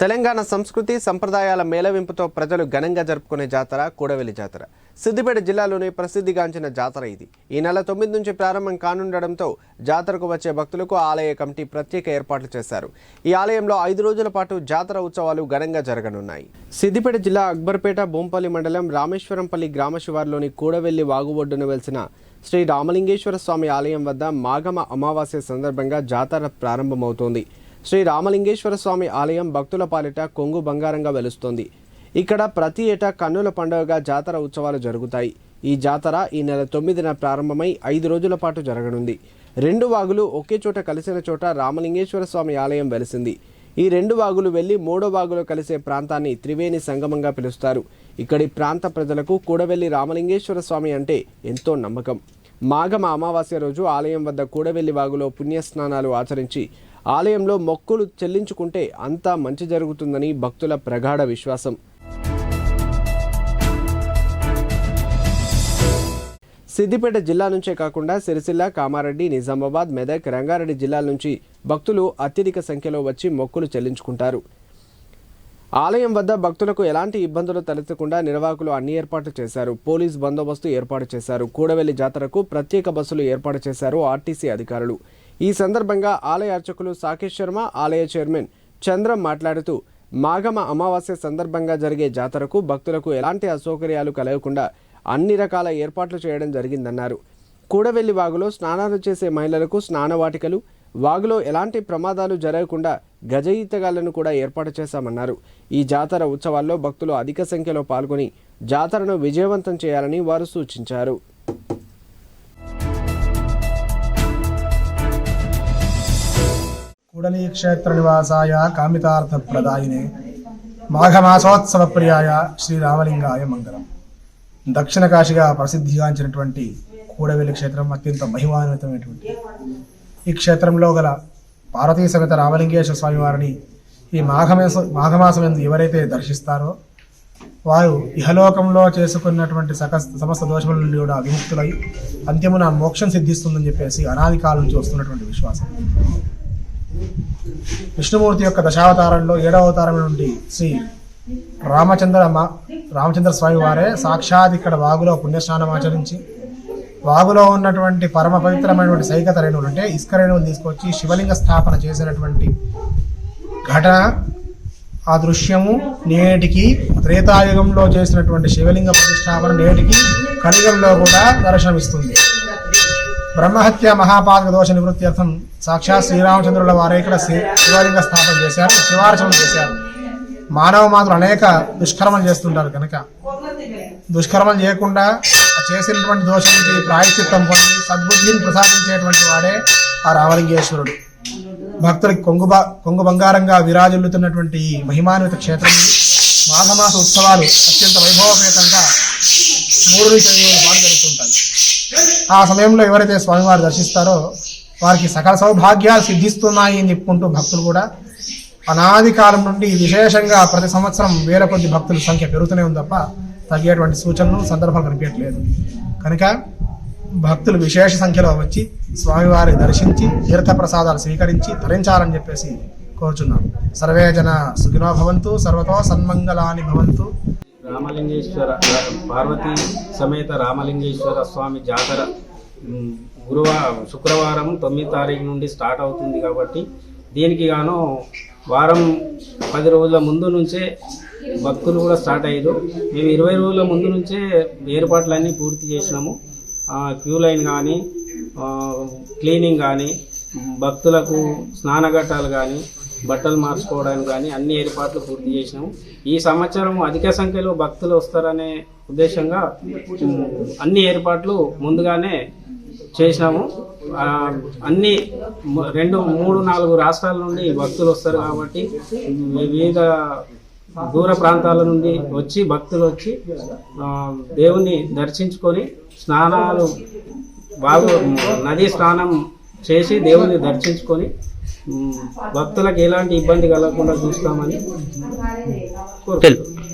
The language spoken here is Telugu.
తెలంగాణ సంస్కృతి సంప్రదాయాల మేళవింపుతో ప్రజలు ఘనంగా జరుపుకునే జాతర కూడవెల్లి జాతర. సిద్దిపేట జిల్లాలోని ప్రసిద్ధిగాంచిన జాతర ఇది. ఈ నెల తొమ్మిది నుంచి ప్రారంభం కానుండడంతో జాతరకు వచ్చే భక్తులకు ఆలయ కమిటీ ప్రత్యేక ఏర్పాట్లు చేశారు. ఈ ఆలయంలో ఐదు రోజుల పాటు జాతర ఉత్సవాలు ఘనంగా జరగనున్నాయి. సిద్దిపేట జిల్లా అక్బర్పేట బొంపల్లి మండలం రామేశ్వరంపల్లి గ్రామ శివారులోని కూడవెల్లి వాగు ఒడ్డున వెలిసిన శ్రీ రామలింగేశ్వర స్వామి ఆలయం వద్ద మాఘమ అమావాస్య సందర్భంగా జాతర ప్రారంభమవుతోంది. శ్రీ రామలింగేశ్వర స్వామి ఆలయం భక్తుల పాలిట కొంగు బంగారంగా వెలుస్తోంది. ఇక్కడ ప్రతి ఏటా కన్నుల పండుగగా జాతర ఉత్సవాలు జరుగుతాయి. ఈ జాతర ఈ నెల తొమ్మిదిన ప్రారంభమై ఐదు రోజుల పాటు జరగనుంది. రెండు వాగులు ఒకే చోట కలిసిన చోట రామలింగేశ్వర స్వామి ఆలయం వెలిసింది. ఈ రెండు వాగులు వెళ్ళి మూడో వాగులో కలిసే ప్రాంతాన్ని త్రివేణి సంగమంగా పిలుస్తారు. ఇక్కడి ప్రాంత ప్రజలకు కూడవెల్లి రామలింగేశ్వర స్వామి అంటే ఎంతో నమ్మకం. మాఘమ అమావాస్య రోజు ఆలయం వద్ద కూడవెల్లి వాగులో పుణ్యస్నానాలు ఆచరించి ఆలయంలో మొక్కులు చెల్లించుకుంటే అంతా మంచి జరుగుతుందని భక్తుల ప్రగాఢ విశ్వాసం. సిద్దిపేట జిల్లా నుంచే కాకుండా సిరిసిల్ల కామారెడ్డి నిజామాబాద్ మెదక్ రంగారెడ్డి జిల్లాల నుంచి భక్తులు అత్యధిక సంఖ్యలో వచ్చి మొక్కులు చెల్లించుకుంటారు. ఆలయం వద్ద భక్తులకు ఎలాంటి ఇబ్బందులు తలెత్తకుండా నిర్వాహకులు అన్ని ఏర్పాట్లు చేశారు. పోలీస్ బందోబస్తు ఏర్పాటు చేశారు. కూడవెల్లి జాతరకు ప్రత్యేక బస్సులు ఏర్పాటు చేశారు ఆర్టీసీ అధికారులు. ఈ సందర్భంగా ఆలయ అర్చకులు సాకేష్ శర్మ ఆలయ చైర్మన్ చంద్రం మాట్లాడుతూ మాఘమ అమావాస్య సందర్భంగా జరిగే జాతరకు భక్తులకు ఎలాంటి అసౌకర్యాలు కలగకుండా అన్ని రకాల ఏర్పాట్లు చేయడం జరిగిందన్నారు. కూడవెల్లి వాగులో స్నానాలు చేసే మహిళలకు స్నానవాటికలు వాగులో ఎలాంటి ప్రమాదాలు జరగకుండా గజ ఈతగాళ్ళను కూడా ఏర్పాటు చేశామన్నారు. ఈ జాతర ఉత్సవాల్లో భక్తులు అధిక సంఖ్యలో పాల్గొని జాతరను విజయవంతం చేయాలని వారు సూచించారు. కూడలి క్షేత్ర నివాసాయ కామితార్థ ప్రదాయినే మాఘమాసోత్సవ ప్రియాయ శ్రీరామలింగాయ మంగళం దక్షిణ కాశిగా ప్రసిద్ధిగాంచినటువంటి కూడవెల్లి క్షేత్రం అత్యంత మహిమాన్వితమైనటువంటి ఈ క్షేత్రంలో గల పార్వతీ సమేత రామలింగేశ్వర స్వామి వారిని ఈ మాఘమాస మాఘమాసం ఎందు ఎవరైతే దర్శిస్తారో వారు ఇహలోకంలో చేసుకున్నటువంటి సక సమస్త దోషముల నుండి కూడా విముక్తులై అంత్యమున మోక్షం సిద్ధిస్తుందని చెప్పేసి అనాది కాలం నుంచి వస్తున్నటువంటి విశ్వాసం. విష్ణుమూర్తి యొక్క దశావతారంలో ఏడవ అవతారం నుండి శ్రీ రామచంద్ర మా- రామచంద్ర స్వామి వారే సాక్షాత్ ఇక్కడ వాగులో పుణ్యస్నానం ఆచరించి వాగులో ఉన్నటువంటి పరమ పవిత్రమైనటువంటి సైకత రేణువులు అంటే ఇసుక రేణువులు తీసుకొచ్చి శివలింగ స్థాపన చేసినటువంటి ఘటన ఆ దృశ్యము నేటికి త్రేతాయుగంలో చేసినటువంటి శివలింగ ప్రతిష్టాపన నేటికి కలియుగంలో కూడా దర్శనమిస్తుంది. బ్రహ్మహత్య మహాపాతక దోష నివృత్త్యర్థం సాక్షాత్ శ్రీరామచంద్రుల వారే ఇక్కడ శివలింగ స్థాపన చేశారు శివార్చన చేశారు. మానవ మాత్రం అనేక దుష్కర్మలు చేస్తుంటారు కనుక. దుష్కర్మలు చేయకుండా చేసినటువంటి దోషానికి ప్రాయశ్చిత్తం పొంది సద్బుద్ధిని ప్రసాదించేటువంటి వాడే ఆ రామలింగేశ్వరుడు. భక్తులకి కొంగు కొంగు బంగారంగా విరాజిల్లుతున్నటువంటి ఈ మహిమాన్విత క్షేత్రం మాఘమాస ఉత్సవాలు అత్యంత వైభవపేతంగా మూడు నుంచి ఐదు రోజుల పాటు జరుగుతుంటాయి ఆ సమయంలో ఎవరైతే స్వామివారు దర్శిస్తారో వారికి సకల సౌభాగ్యాలు సిద్ధిస్తున్నాయి అని చెప్పుకుంటూ భక్తులు కూడా అనాది కాలం నుండి విశేషంగా ప్రతి సంవత్సరం వేల కొద్ది భక్తుల సంఖ్య పెరుగుతూనే ఉంది తప్ప తగ్గేటువంటి సూచనలు సందర్భాలు కనిపించట్లేదు. కనుక భక్తులు విశేష సంఖ్యలో వచ్చి స్వామివారి దర్శించి తీర్థ ప్రసాదాలు స్వీకరించి తరించాలని చెప్పేసి కోరుచున్నాం. సర్వే జన సుఖినో భవంతు సర్వతో సన్మంగళాని భవంతు. రామలింగేశ్వర పార్వతీ సమేత రామలింగేశ్వర స్వామి జాతర గురువారం శుక్రవారం తొమ్మిది తారీఖు నుండి స్టార్ట్ అవుతుంది కాబట్టి దీనికి గాను వారం పది రోజుల ముందు నుంచే భక్తులు కూడా స్టార్ట్ అయ్యారు. మేము ఇరవై రోజుల ముందు నుంచే ఏర్పాట్లన్నీ పూర్తి చేసినాము. క్యూ లైన్ కానీ క్లీనింగ్ కానీ భక్తులకు స్నానఘట్టాలు కానీ బట్టలు మార్చుకోవడానికి కానీ అన్ని ఏర్పాట్లు పూర్తి చేసినాము ఈ సంవత్సరం అధిక సంఖ్యలో భక్తులు వస్తారనే ఉద్దేశంగా అన్ని ఏర్పాట్లు ముందుగానే చేసినాము. అన్ని రెండు మూడు నాలుగు రాష్ట్రాల నుండి భక్తులు వస్తారు కాబట్టి వివిధ దూర ప్రాంతాల నుండి వచ్చి భక్తులు వచ్చి ఆ, దేవుని దర్శించుకొని స్నానాలు బాగు నదీ స్నానం చేసి దేవుని దర్శించుకొని భక్తులకు ఎలాంటి ఇబ్బంది కలగకుండా చూస్తామని కోరుకుంటున్నాం.